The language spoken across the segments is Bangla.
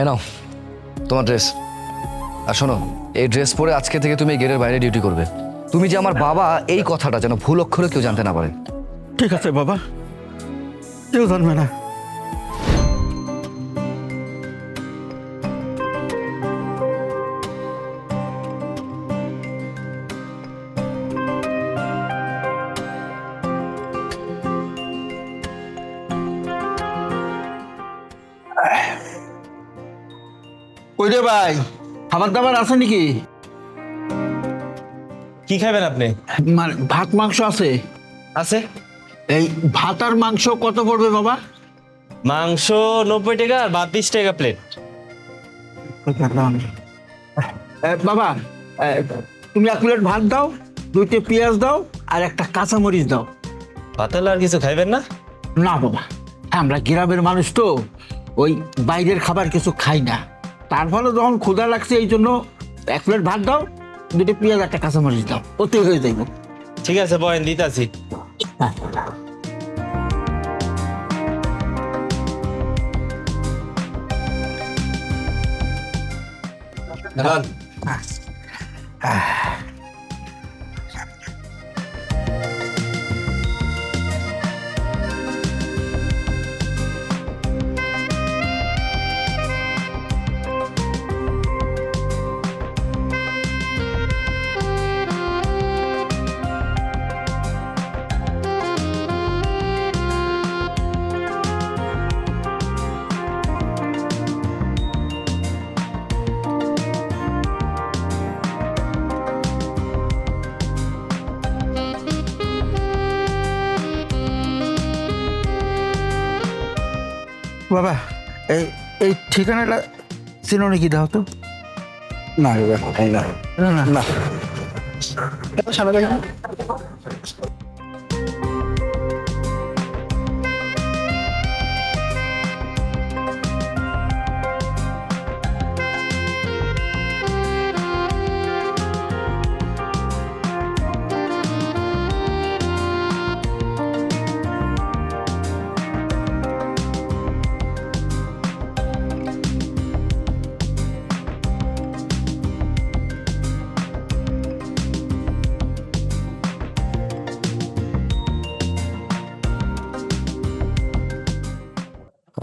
এই নাও, তোমার ড্রেস আর শোনো, এই ড্রেস পরে আজকে থেকে তুমি গেটের বাইরে ডিউটি করবে। তুমি যে আমার বাবা, এই কথাটা যেন ভুল অক্ষরে কেউ জানতে না পারে। ঠিক আছে বাবা, কেউ জানবে না। ভাই খাবার দাবার আছে নাকি? কি খাবেন আপনি? মানে ভাত মাংস আছে? আছে। এই ভাত আর মাংস কত পড়বে বাবা? মাংস নব্বই টাকা আর ভাত বিশ টাকা প্লেট বাবা তুমি এক প্লেট ভাত দাও দুইটা পেঁয়াজ দাও আর একটা কাঁচামরিচ দাও। পাতাল আর কিছু খাইবেন না? না বাবা আমরা গ্রামের মানুষ তো ওই বাইরের খাবার কিছু খাই না। তার ফলে যখন ক্ষুধা লাগছে এই জন্য এক প্লেট ভাত দাও দুটো পেঁয়াজ একটা কাঁচামরিচ দাও ওতেই হয়ে যাইব। ঠিক আছে বয়েন দিতাছি। বাবা এই এই ঠিকানাটা চিনো নাকি দাও তো? না না। না না। না। না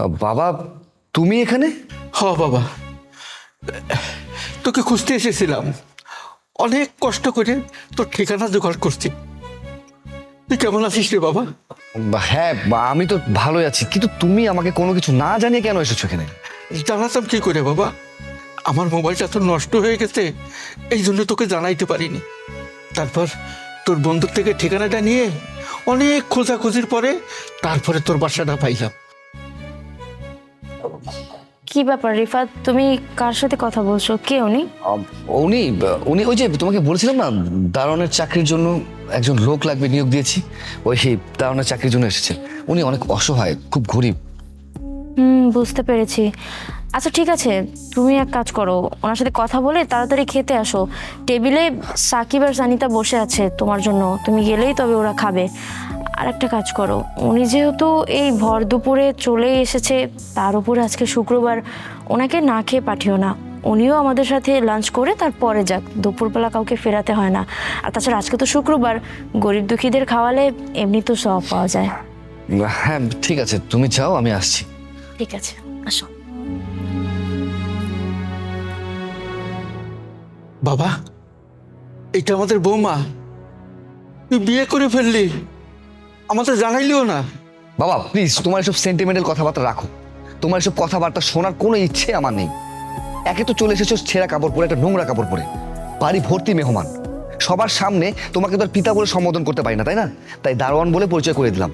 বাবা তুমি এখানে? হ বাবা। তোকে খুঁজতে এসেছিলাম। অনেক কষ্ট করে তোর ঠিকানা জোগাড় করছি। তুই কেমন আছিস রে বাবা? হ্যাঁ আমি তো ভালোই আছি। কিন্তু তুমি আমাকে কোনো কিছু না জানিয়ে কেন এসেছ এখানে? জানাতাম কি করে বাবা? আমার মোবাইলটা তো নষ্ট হয়ে গেছে এই জন্য তোকে জানাইতে পারিনি। তারপর তোর বন্ধুর থেকে ঠিকানাটা নিয়ে অনেক খোঁজাখুঁজির পরে তারপরে তোর বাসাটা পাইলাম। কি ব্যাপার রিফাত তুমি কার সাথে কথা বলছো? কে উনি? উনি উনি ওই যে তোমাকে বলেছিলাম না দারোয়ানের চাকরির জন্য একজন লোক লাগবে নিয়োগ দিয়েছি। ওই সেই দারোয়ানের চাকরির জন্য এসেছেন। উনি অনেক অসহায় খুব গরিব। হুম বুঝতে পেরেছি। আচ্ছা ঠিক আছে তুমি এক কাজ করো ওনার সাথে কথা বলে তাড়াতাড়ি খেতে আসো। টেবিলে সাকিব আর সানিতা বসে আছে তোমার জন্য। তুমি গেলেই তবে ওরা খাবে। আর একটা কাজ করো। উনি যেহেতু এই ভর দুপুরে চলে এসেছে তার উপরে আজকে শুক্রবার ওনাকে না খেয়ে পাঠিও না। উনিও আমাদের সাথে লাঞ্চ করে তারপরে যাক দুপুরবেলা কাউকে ফেরাতে হয় না। আর তাছাড়া আজকে তো শুক্রবার গরিব দুঃখীদের খাওয়ালে এমনি তো সব পাওয়া যায়। হ্যাঁ ঠিক আছে তুমি যাও আমি আসছি। ঠিক আছে আসো। বাবা এটা আমাদের বৌমা। তুই বিয়ে করে ফেললি। আমাদের জানাইলিও না। বাবা প্লিজ তোমার এসব সেন্টিমেন্টাল কথাবার্তা রাখো। তোমার এসব কথাবার্তা শোনার কোনো ইচ্ছে আমার নেই। একে তো চলে এসেছ ছেঁড়া কাপড় পরে, একটা নোংরা কাপড় পরে। বাড়ি ভর্তি মেহমান। সবার সামনে তোমাকে তো আর পিতা বলে সম্বোধন করতে পারি না, তাই না? তাই দারোয়ান বলে পরিচয় করে দিলাম।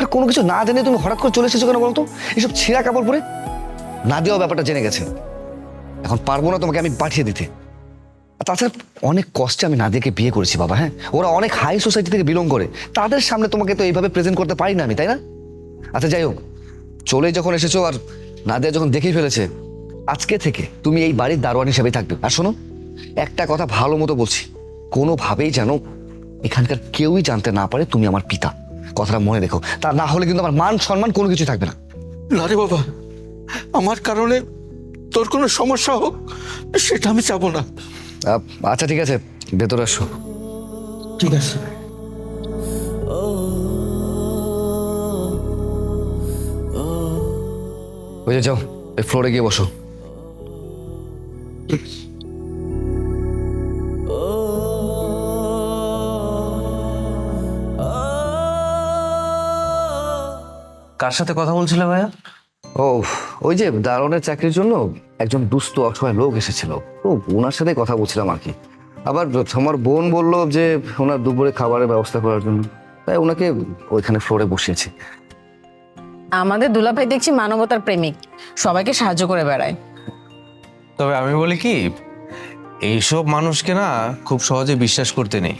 আর কোনো কিছু না জেনে তুমি হঠাৎ করে চলে এসেছ কেন বলতো? এসব ছেঁড়া কাপড় পরে? না দেওয়া ব্যাপারটা জেনে গেছে। এখন পারব না তোমাকে আমি পাঠিয়ে দিতে। তাছাড়া অনেক কষ্টে আমি নাদিয়াকে বিয়ে করেছি, বাবা হ্যাঁ? ওরা অনেক হাই সোসাইটি থেকে বিলং করে। তাদের সামনে তোমাকে তো এইভাবে প্রেজেন্ট করতে পারি না আমি, তাই না? আচ্ছা যাই হোক, চলে যখন এসেছ আর নাদিয়া যখন দেখেই ফেলেছে, আজকে থেকে তুমি এই বাড়ির দারোয়ান হিসেবেই থাকবে। আর শোনো, একটা কথা ভালো মতো বলছি, কোনোভাবেই যেন এখানকার কেউই জানতে না পারে তুমি আমার পিতা। কথাটা মনে রেখো। তা না হলে কিন্তু আমার মান সম্মান কোনো কিছু থাকবে না। না রে বাবা, আমার কারণে তোর কোনো সমস্যা হোক, সেটা আমি চাবো না। আচ্ছা ঠিক আছে ভেতরে আসো। ঠিক আছে। ওই যে যাও এই ফ্লোরে গিয়ে বসো। কার সাথে কথা বলছিলে ভাইয়া? ও ওই যে দারোয়ানের চাকরির জন্য একজন দুস্থ অসহায় লোক এসেছিল। ও ওনার সাথে কথা বলছিলাম আর কি। আবার আমার বোন বলল যে ওনার দুপুরে খাবারের ব্যবস্থা করার জন্য। তাই ওনাকে ওইখানে ফ্লোরে বসিয়েছি। আমাদের দুলাভাই দেখছি মানবতার প্রেমিক। সবাইকে সাহায্য করে বেড়ায়। তবে আমি বলি কি এইসব মানুষকে না খুব সহজে বিশ্বাস করতে নেই।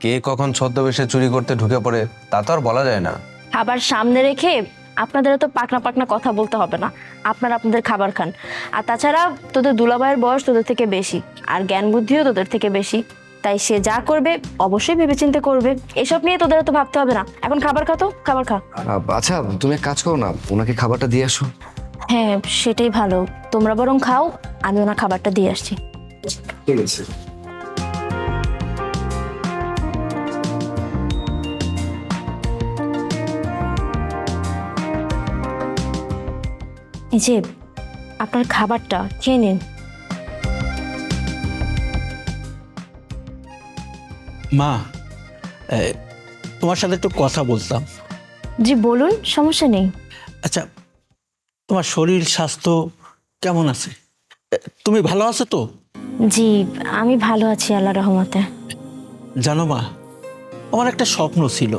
কে কখন ছদ্মবেশে চুরি করতে ঢুকে পড়ে তা তো আর বলা যায় না। খাবার সামনে রেখে আপনাদের তো পাকনা পাকনা কথা বলতে হবে না। আপনারা আপনাদের খাবার খান। আর তাছাড়া তোদের দুলাভাইয়ের বয়স তোদের থেকে বেশি আর জ্ঞান বুদ্ধিও তোদের থেকে বেশি। তাই সে যা করবে অবশ্যই ভেবেচিন্তে করবে। এসব নিয়ে তোদের তো ভাবতে হবে না। এখন খাবার খা তো খাবার খা। আচ্ছা তুমি এক কাজ করো না ওনাকে খাবারটা দিয়ে আসো। হ্যাঁ সেটাই ভালো। তোমরা বরং খাও আমি ওনার খাবারটা দিয়ে আসছি। ঠিক আছে। এই যে আপনার খাবারটা খেয়ে নিন। মা তোমার সাথে একটু কথা বলতাম। জি বলুন সমস্যা নেই। আচ্ছা তোমার শরীর স্বাস্থ্য কেমন আছে? তুমি ভালো আছো তো? জি আমি ভালো আছি আল্লাহ রহমতে। জানো মা আমার একটা স্বপ্ন ছিল।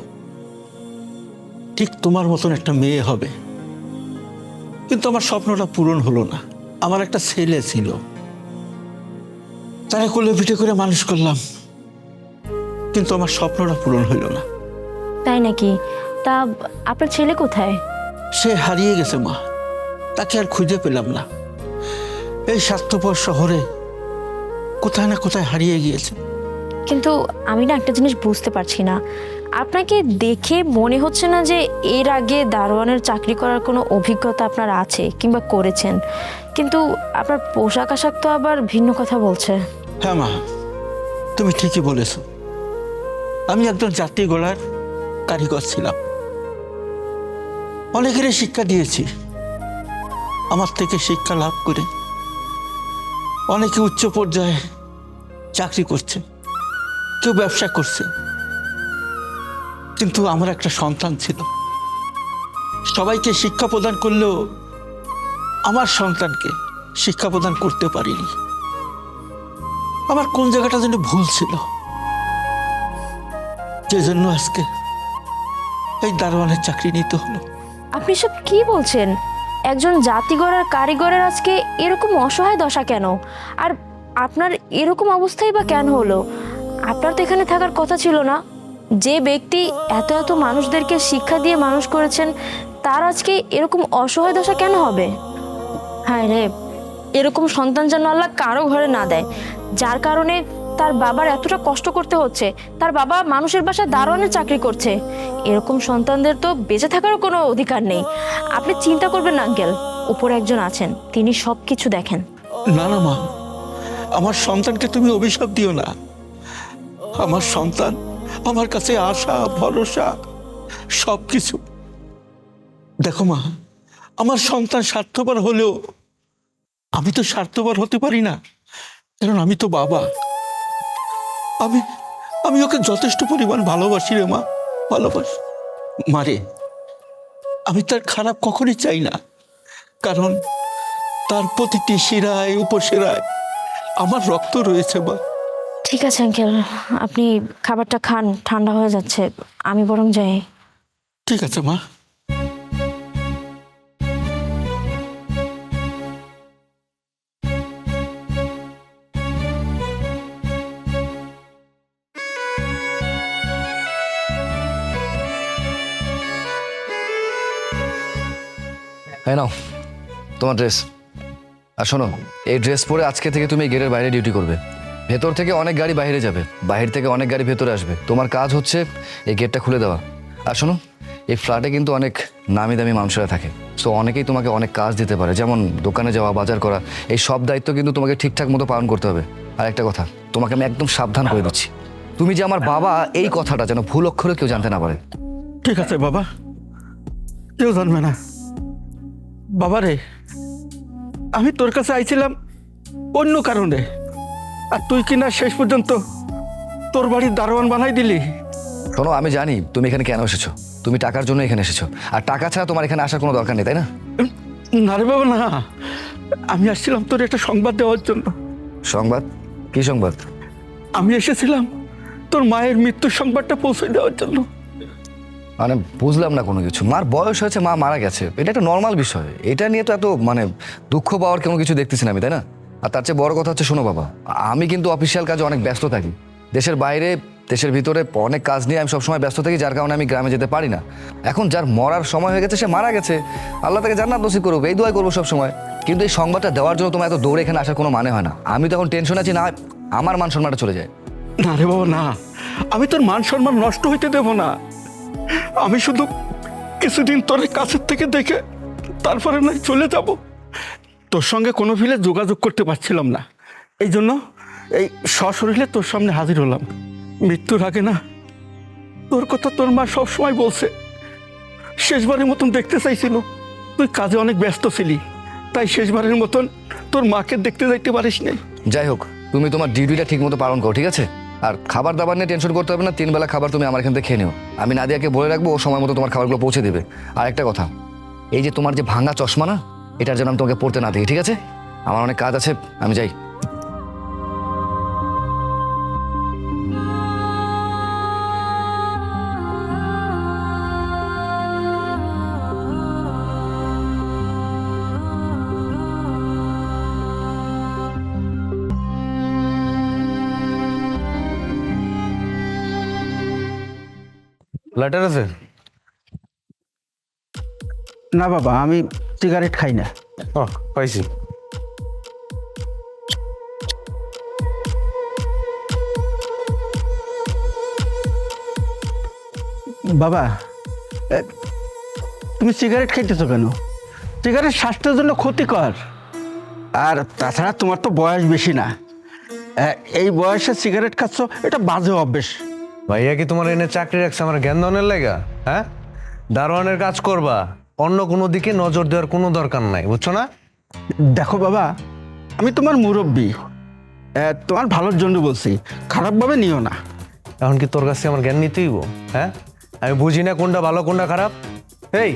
ঠিক তোমার মতন একটা মেয়ে হবে। কিন্তু আমার স্বপ্নটা পূরণ হলো না। আমার একটা ছেলে ছিল। তারা কোলে পিঠে করে মানুষ করলাম। কিন্তু আমার স্বপ্নটা পূরণ হলো না। তাই নাকি? তা আপনার ছেলে কোথায়? সে হারিয়ে গেছে মা। তাকে আর খুঁজে পেলাম না। এই স্বার্থপর শহরে কোথায় না কোথায় হারিয়ে গিয়েছে। কিন্তু আমি না একটা জিনিস বুঝতে পারছি না। আপনাকে দেখে মনে হচ্ছে না যে এর আগে দারোয়ানের চাকরি করার কোনো অভিজ্ঞতা আপনার আছে কিংবা করেছেন? কিন্তু আপনার পোশাক আশাক তো আবার ভিন্ন কথা বলছে। হ্যাঁ মা, তুমি ঠিকই বলেছ। আমি একজন জাতি গোলার কারিগর ছিলাম। অনেকেরই শিক্ষা দিয়েছি। আমার থেকে শিক্ষা লাভ করে অনেকে উচ্চ পর্যায়ে চাকরি করছে, কেউ ব্যবসা করছে। কিন্তু আমার একটা সন্তান ছিল। সবাইকে শিক্ষা প্রদান করলেও আমার সন্তানকে শিক্ষা প্রদান করতে পারিনি। আমার কোন জায়গাটা যেন ভুল ছিল। যে জন্য আজকে এই দারোয়ানের চাকরি নিতে হলো। আপনি সব কি বলছেন? একজন জাতিগড়ার কারিগরের আজকে এরকম অসহায় দশা কেন? আর আপনার এরকম অবস্থাই বা কেন হলো? আপনার তো এখানে থাকার কথা ছিল না। যে ব্যক্তি এত এত মানুষদেরকে শিক্ষা দিয়ে মানুষ করেছেন, তার আজকে এরকম অসহায় দশা কেন হবে? হ্যাঁ রে, এরকম সন্তান যেন আল্লাহ কারও ঘরে না দেয়, যার কারণে তার বাবার এতটা কষ্ট করতে হচ্ছে, তার বাবা মানুষের বাসায় দারোয়ানের চাকরি করছে, এরকম সন্তানদের তো বেঁচে থাকারও কোনো অধিকার নেই। আপনি চিন্তা করবেন আঙ্কেল, উপরে একজন আছেন, তিনি সব কিছু দেখেন। না না, মা, আমার সন্তানকে তুমি অভিশাপ দিও না। আমার সন্তান আমার কাছে আশা, ভরসা সব কিছু দেখো মা, আমার সন্তান স্বার্থপর হলেও আমি তো স্বার্থপর হতে পারি না, কারণ আমি তো বাবা। আমি আমি ওকে যথেষ্ট পরিমাণ ভালোবাসি রে মা, ভালোবাসি। মারে আমি তার খারাপ কখনই চাই না, কারণ তার প্রতিটি শিরায়, উপশিরায় আমার রক্ত রয়েছে মা। ঠিক আছে আঙ্কেল। আপনি খাবারটা খান ঠান্ডা হয়ে যাচ্ছে। আমি বরং যাই। ঠিক আছে মা। হ্যাঁ নাও তোমার ড্রেস। আর শোনো এই ড্রেস পরে আজকে থেকে তুমি গেটের বাইরে ডিউটি করবে। ভেতর থেকে অনেক গাড়ি বাইরে যাবে বাইরে থেকে অনেক গাড়ি ভেতরে আসবে। তোমার কাজ হচ্ছে এই গেটটা খুলে দেওয়া। আর শোনো, এই ফ্ল্যাটে কিন্তু অনেক নামি দামি মানুষেরা থাকে সো অনেকেই তোমাকে অনেক কাজ দিতে পারে, যেমন দোকানে যাওয়া, বাজার করা, এই সব দায়িত্ব কিন্তু তোমাকে ঠিকঠাক মতো পালন করতে হবে। আর একটা কথা, তোমাকে আমি একদম সাবধান করে দিচ্ছি। তুমি যে আমার বাবা, এই কথাটা যেন ভুল অক্ষরে কেউ জানতে না পারে। ঠিক আছে বাবা, কেউ জানবে না। বাবা রে আমি তোর কাছে আইছিলাম অন্য কারণে। আর তুই কিনা শেষ পর্যন্ত তোর বাড়ির দারোয়ান বানাই দিলি? শোনো আমি জানি তুমি এখানে কেন এসেছ। তুমি টাকার জন্য এখানে এসেছ। আর টাকা ছাড়া তোমার এখানে আসার কোনো দরকার নেই তাই না? না রে বাবা না। আমি আসছিলাম তোর একটা সংবাদ দেওয়ার জন্য। সংবাদ? কি সংবাদ? আমি এসেছিলাম তোর মায়ের মৃত্যুর সংবাদটা পৌঁছে দেওয়ার জন্য। মানে বুঝলাম না কোনো কিছু। মার বয়স হয়েছে মা মারা গেছে। এটা একটা নর্মাল বিষয়। এটা নিয়ে তো এত মানে দুঃখ পাওয়ার কোনো কিছু দেখতেছি না আমি তাই না? আর তার চেয়ে বড় কথা হচ্ছে, শোনো বাবা, আমি কিন্তু অফিসিয়াল কাজে অনেক ব্যস্ত থাকি। দেশের বাইরে, দেশের ভিতরে অনেক কাজ নিয়ে আমি সবসময় ব্যস্ত থাকি, যার কারণে আমি গ্রামে যেতে পারি না। এখন যার মরার সময় হয়ে গেছে, সে মারা গেছে। আল্লাহ তাকে জান্নাত নসিব করুক, এই দোয়াই করব সবসময়। কিন্তু এই সংবাদটা দেওয়ার জন্য তোমার এত দৌড়ে এখানে আসার কোনো মানে হয় না। আমি তখন টেনশন আছি না, আমার মান সম্মানটা চলে যায়। না রে বাবা, না। আমি তোর মান সম্মান নষ্ট হইতে দেব না। আমি শুধু কিছুদিন তোর কাছের থেকে দেখে তারপরে না চলে যাব। তোর সঙ্গে কোনো ফিলে যোগাযোগ করতে পারছিলাম না। এই জন্য এই সশরীরে তোর সামনে হাজির হলাম। মৃত্যুর আগে না। তোর কথা তোর মা সবসময় বলছে। শেষবারের মতন দেখতে চাইছিল। তুই কাজে অনেক ব্যস্ত ছিলি। তাই শেষবারের মতন তোর মাকে দেখতে যাইতে পারিস নাই। যাই হোক, তুমি তোমার ডিউটিটা ঠিক মতো পালন করো, ঠিক আছে? আর খাবার দাবার নিয়ে টেনশন করতে হবে না, তিন বেলা খাবার তুমি আমার এখান থেকে খেয়ে নিও। আমি নাদিয়াকে বলে রাখব, ও সময় মতো তোমার খাবারগুলো পৌঁছে দেবে। আর একটা কথা, এই যে তোমার যে ভাঙা চশমা না এটার জন্য আমি তোমাকে পড়তে না দেখি ঠিক আছে? আমার অনেক কাজ আছে, আমি যাই। লাইটার আছে? না বাবা আমি সিগারেট খাই না। ও পাইছি। বাবা তুমি সিগারেট খাইতেছো কেন? সিগারেট স্বাস্থ্যের জন্য ক্ষতিকর। আর তাছাড়া তোমার তো বয়স বেশি না। এই বয়সে সিগারেট খাচ্ছ এটা বাজে অভ্যেস। ভাইয়া কি তোমার এনে চাকরি রাখছে? আমার জ্ঞান দানের লেগা হ্যাঁ? দারোয়ানের কাজ করবা। অন্য কোনো দিকে নজর দেওয়ার কোনো দরকার নাই বুঝছ না? দেখো বাবা আমি তোমার মুরব্বী। তোমার ভালোর জন্য বলছি খারাপভাবে নিও না। এখন কি তোর কাছে আমার জ্ঞান নিতেই হ্যাঁ? আমি বুঝি না কোনটা ভালো কোনটা খারাপ। এই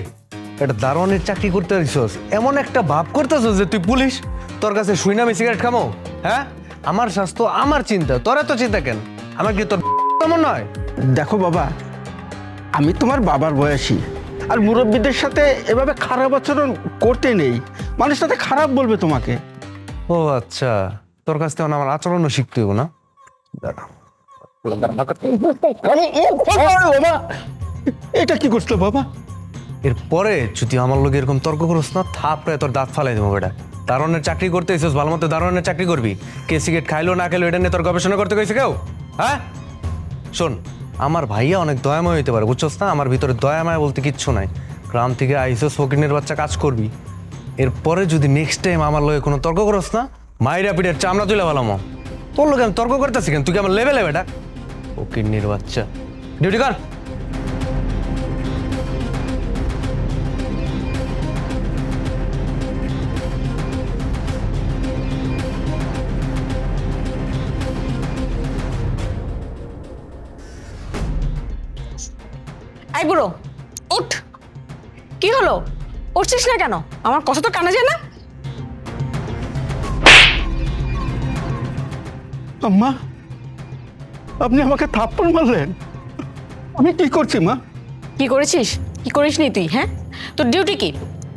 এটা দারোয়ানের চাকরি করতে দিছস এমন একটা ভাব করতেছস যে তুই পুলিশ তোর কাছে শুই না আমি সিগারেট খামো হ্যাঁ? আমার স্বাস্থ্য আমার চিন্তা তোর এত চিন্তা কেন? আমার কি তোর তেমন নয়? দেখো বাবা আমি তোমার বাবার বয়সী। আর মুরব্বীদের সাথে এভাবে খারাপ আচরণ করতে নেই। মানুষ সাথে খারাপ বলবে তোমাকে। ও আচ্ছা তোর কাছ থেকে আমার আচরণও শিখতে হইব না? এটা কি করছ বাবা? এরপরে যদি আমার লোক এরকম তর্ক করস না থাপড়ে তোর দাঁত ফালাই দেবো বেটা। দারোয়ানের চাকরি করতে এসেছিস ভালো মতো দারোয়ানের চাকরি করবি। কে সিগারেট খাইলো না খাইলো এটা নিয়ে তোর গবেষণা করতে গেছে কেউ? হ্যাঁ? শোন আমার ভাইয়া অনেক দয়াময় হইতে পারে, বুঝছস না? আমার ভিতরে দয়াময় বলতে কিচ্ছু নাই। গ্রাম থেকে আইসো ফকিনের বাচ্চা কাজ করবি। এরপরে যদি নেক্সট টাইম আমার লগে কোনো তর্ক করস না, মাইরা পিঠের চামড়া তুলে ভালাম তোর লোক আমি তর্ক করতেছি কেন? তুই কি আমার লেভেলে বেটা? ফকিনের বাচ্চা। ডিউটি কর। এই বুড়ো উঠ। কি হলো? উঠছিস না কেন? আমার কথা তো কানে যায় না? আম্মা আপনি আমাকে থাপ্পড় মারলেন। আমি কি করছি মা? কি করেছিস? কি করিস নি তুই হ্যাঁ? তোর ডিউটি কি?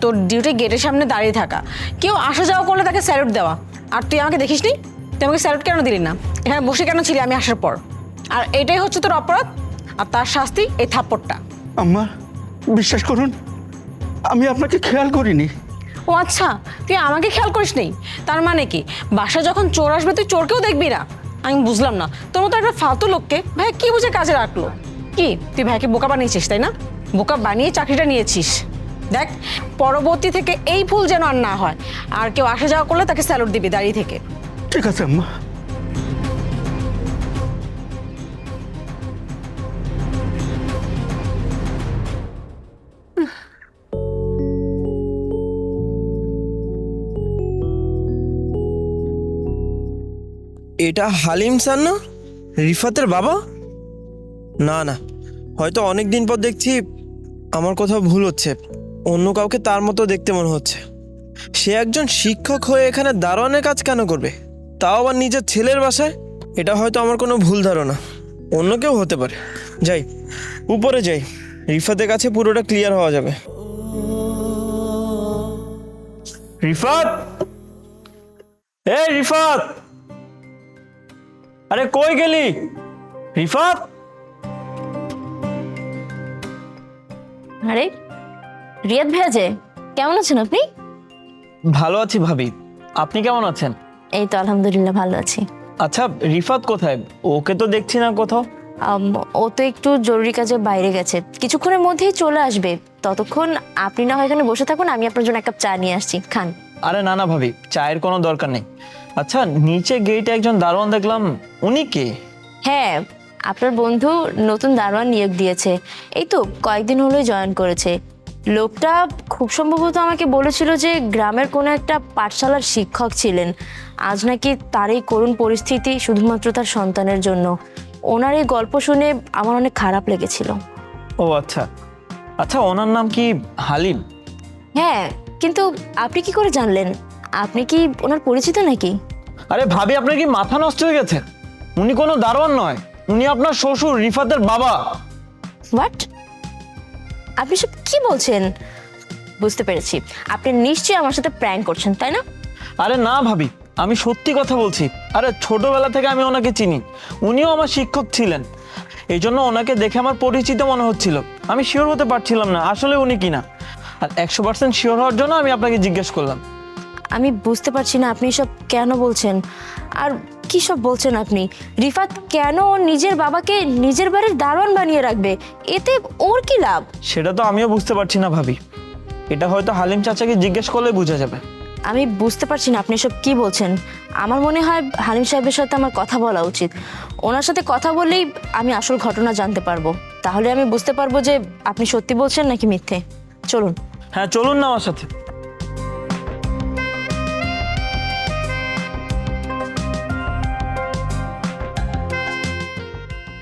তোর ডিউটি গেটের সামনে দাঁড়িয়ে থাকা। কেউ আসা যাওয়া করলে তাকে স্যালুট দেওয়া। আর তুই আমাকে দেখিস নি তুই আমাকে স্যালুট কেন দিলি না? এখানে বসে কেন ছিলি আমি আসার পর? আর এটাই হচ্ছে তোর অপরাধ? আর তার শাস্তি এই থাপ্পড়টা। আম্মা বিশ্বাস করুন আমি আপনাকে খেয়াল করিনি। ও আচ্ছা তুই আমাকে খেয়াল করিস নেই তার মানে কি? বাসা যখন চোর আসবে তুই চোরকেও দেখবি না? আমি বুঝলাম না। তোর মতো একটা ফালতু লোককে ভাই কি বুঝে কাজে রাখল? কি? তুই ভাইকে বোকা বানিয়েছিস তাই না? বোকা বানিয়ে চাকরিটা নিয়েছিস। দেখ পরবর্তী থেকে এই ভুল যেন আর না হয়। আর কেউ আসা যাওয়া করলে তাকে স্যালুট দিবি দাঁড়িয়ে থেকে। ঠিক আছে আম্মা। এটা হালিম স্যার না? রিফাতের বাবা? না না। হয়তো অনেক দিন পর দেখছি আমার কোথাও ভুল হচ্ছে। অন্য কাউকে তার মতো দেখতে মনে হচ্ছে। সে একজন শিক্ষক হয়ে এখানে দারোয়ানের কাজ কেন করবে? তাও আবার নিজের ছেলের বাসায়? এটা হয়তো আমার কোনো ভুল ধারণা। অন্য কেউ হতে পারে। যাই, উপরে যাই। রিফাতের কাছে পুরোটা ক্লিয়ার হওয়া যাবে। রিফাত! এ রিফাত! আরে কই গেলি? রিফাত? আরে রিয়াদ ভাইয়া যে কেমন আছেন আপনি? ভালো আছি ভাবি। আপনি কেমন আছেন? এই তো আলহামদুলিল্লাহ ভালো আছি। আচ্ছা রিফাত কোথায়? ওকে তো দেখছি না কোথাও। আম, ও তো একটু জরুরি কাজে বাইরে গেছে। কিছুক্ষণের মধ্যেই চলে আসবে। ততক্ষণ আপনি না হয় এখানে বসে থাকুন আমি আপনার জন্য এক কাপ চা নিয়ে আসছি। খান। আরে না না ভাবি চায়ের কোনো দরকার নেই। আচ্ছা নিচে গেটে একজন দারোয়ান দেখলাম উনি কে? হ্যাঁ আপনার বন্ধু নতুন দারোয়ান নিয়োগ দিয়েছে। এই তো কয়েকদিন হলোই জয়েন করেছে। লোকটা খুব সম্ভবত আমাকে বলেছিল যে গ্রামের কোনো একটা পাঠশালার শিক্ষক ছিলেন। আজ নাকি তার এই করুণ পরিস্থিতি শুধুমাত্র তার সন্তানের জন্য। ওনার এই গল্প শুনে আমার অনেক খারাপ লেগেছিল। ও আচ্ছা। আচ্ছা ওনার নাম কি হালিম? হ্যাঁ কিন্তু আপনি কি করে জানলেন? আপনি কি ওনার পরিচিত নাকি? আরে ভাবি আপনার কি মাথা নষ্ট হয়ে গেছে? উনি কোনো দারোয়ান নয়। উনি আপনার শ্বশুর রিফাতের বাবা। হোয়াট আপনি সব কি বলছেন? বুঝতে পেরেছি। আপনি নিশ্চয়ই আমার সাথে প্র্যাঙ্ক করছেন তাই না? আরে না ভাবি আমি সত্যি কথা বলছি। আরে ছোটবেলা থেকে আমি ওনাকে চিনি। উনিও আমার শিক্ষক ছিলেন। এই জন্য ওনাকে দেখে আমার পরিচিত মনে হচ্ছিল। আমি শিওর হতে পারছিলাম না আসলে উনি কিনা। আর একশো পার্সেন্ট শিওর হওয়ার জন্য আমি আপনাকে জিজ্ঞেস করলাম। আমি বুঝতে পারছি না আপনি সব কেন বলছেন। আর কি সব বলছেন আপনি? রিফাত কেন ওর নিজের বাবাকে নিজের বাড়ির দারোয়ান বানিয়ে রাখবে? এতে ওর কি লাভ? সেটা তো আমিও বুঝতে পারছি না ভাবি। এটা হয়তো হালিম চাচাকে জিজ্ঞেস করলে বোঝা যাবে। আমি বুঝতে পারছি না আপনি সব কি বলছেন। আমার মনে হয় হালিম সাহেবের সাথে আমার কথা বলা উচিত। ওনার সাথে কথা বললেই আমি আসল ঘটনা জানতে পারব। তাহলে আমি বুঝতে পারব যে আপনি সত্যি বলছেন নাকি মিথ্যে। চলুন। হ্যাঁ চলুন না আমার সাথে।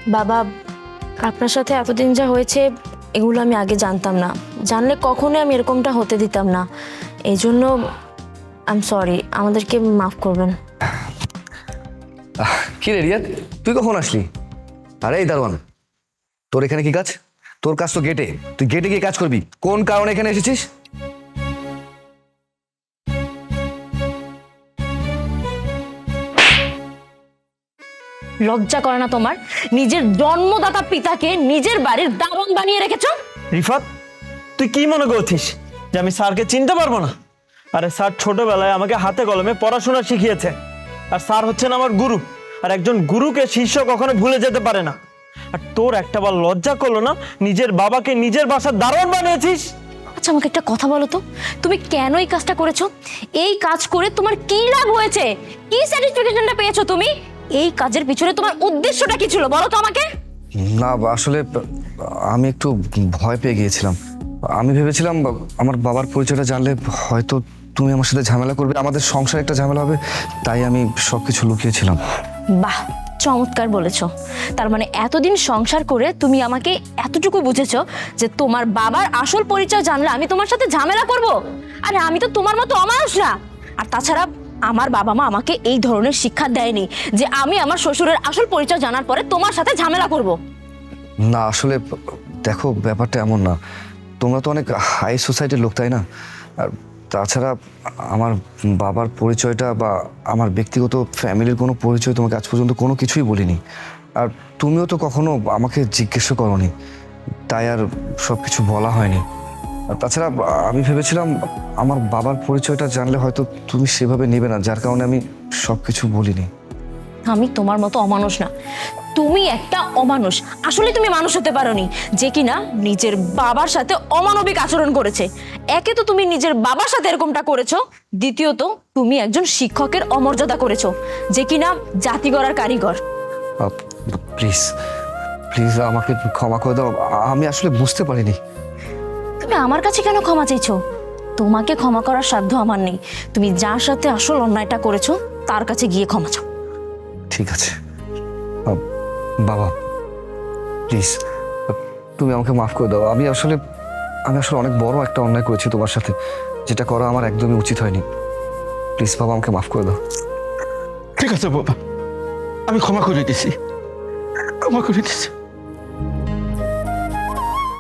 বাবা, আপনার সাথে এতদিন যা হয়েছে, এগুলো আমি আগে জানতাম না। জানলে কখনোই আমি এরকমটা হতে দিতাম না। এই জন্য আই সরি আমাদেরকে মাফ করবেন। কি রে রিয়াদ? তুই কখন আসলি? আরে এই দারোয়ান, তোর এখানে কি কাজ? তোর কাজ তো গেটে তুই গেটে গিয়ে কাজ করবি। কোন কারণে এখানে এসেছিস? লজ্জা করে না তোমার? নিজের জন্মদাতা পিতাকে নিজের বাড়ির দারণ বানিয়ে রেখেছো? রিফাত তুই কি মনে করছিস যে আমি স্যারকে চিনতে পারব না? আরে স্যার ছোটবেলায় আমাকে হাতে কলমে পড়াশোনা শিখিয়েছে। আর স্যার হচ্ছেন আমার গুরু। আর একজন গুরুকে শিষ্য কখনো ভুলে যেতে পারে না। আর তোর একটা বার লজ্জা করল না? নিজের বাবাকে নিজের বাসার দারোয়ান বানিয়েছিস? আচ্ছা আমাকে একটা কথা বলো তো। তুমি কেন এই কাজটা করেছ? এই কাজ করে তোমার কি লাভ হয়েছে? কি স্যাটিসফ্যাকশনটা পেয়েছ তুমি? এই কাজের পিছনে তোমার উদ্দেশ্যটা কি ছিল? বলো তো আমাকে। না আসলে আমি একটু ভয় পেয়ে গিয়েছিলাম। আমি ভেবেছিলাম আমার বাবার পরিচয়টা জানলে হয়তো তুমি আমার সাথে ঝামেলা করবে আমাদের সংসারে একটা ঝামেলা হবে তাই আমি সব কিছু লুকিয়েছিলাম। বাহ চমৎকার বলেছ। তার মানে এতদিন সংসার করে তুমি আমাকে এতটুকু বুঝেছ যে তোমার বাবার আসল পরিচয় জানলে আমি তোমার সাথে ঝামেলা করব? আরে আমি তো তোমার মতো অমানুষ না। আর তাছাড়া আমার বাবা মা আমাকে এই ধরনের শিক্ষা দেয়নি যে আমি আমার শ্বশুরের আসল পরিচয় জানার পরে তোমার সাথে ঝামেলা করব। না, আসলে দেখো, ব্যাপারটা এমন না। তোমরা তো অনেক হাই সোসাইটির লোক, তাই না? আর তাছাড়া আমার বাবার পরিচয়টা বা আমার ব্যক্তিগত ফ্যামিলির কোনো পরিচয় তোমাকে আজ পর্যন্ত কোনো কিছুই বলিনি। আর তুমিও তো কখনো আমাকে জিজ্ঞেসও করনি। তাই আর সব কিছু বলা হয়নি। তাছাড়া আমি ভেবেছিলাম আমার বাবার পরিচয়টা জানলে হয়তো তুমি সেভাবে নেবে না যার কারণে আমি সব কিছু বলিনি। আমি তোমার মতো অমানুষ না। তুমি একটা অমানুষ। আসলে তুমি মানুষ হতে পারোনি যে কিনা নিজের বাবার সাথে অমানবিক আচরণ করেছে। একে তো তুমি নিজের বাবার সাথে এরকমটা করেছ দ্বিতীয়ত তুমি একজন শিক্ষকের অমর্যাদা করেছ যে কিনা জাতি গড়ার কারিগর। প্লিজ প্লিজ আমাকে ক্ষমা করে দাও। আমি আসলে বুঝতে পারিনি। তুমি আমার কাছে কেন ক্ষমা চাইছো তোমাকে ক্ষমা করার সাধ্য আমার নেই। তুমি যার সাথে আসল অন্যায়টা করেছ তার কাছে গিয়ে ক্ষমা চাও। ঠিক আছে। বাবা প্লিজ তুমি আমাকে মাফ করে দাও। আমি আসলে আমি আসলে অনেক বড় একটা অন্যায় করেছি তোমার সাথে। যেটা করা আমার একদমই উচিত হয়নি। প্লিজ বাবা আমাকে মাফ করে দাও। ঠিক আছে বাবা। আমি ক্ষমা করে দিছি ক্ষমা করে দিছি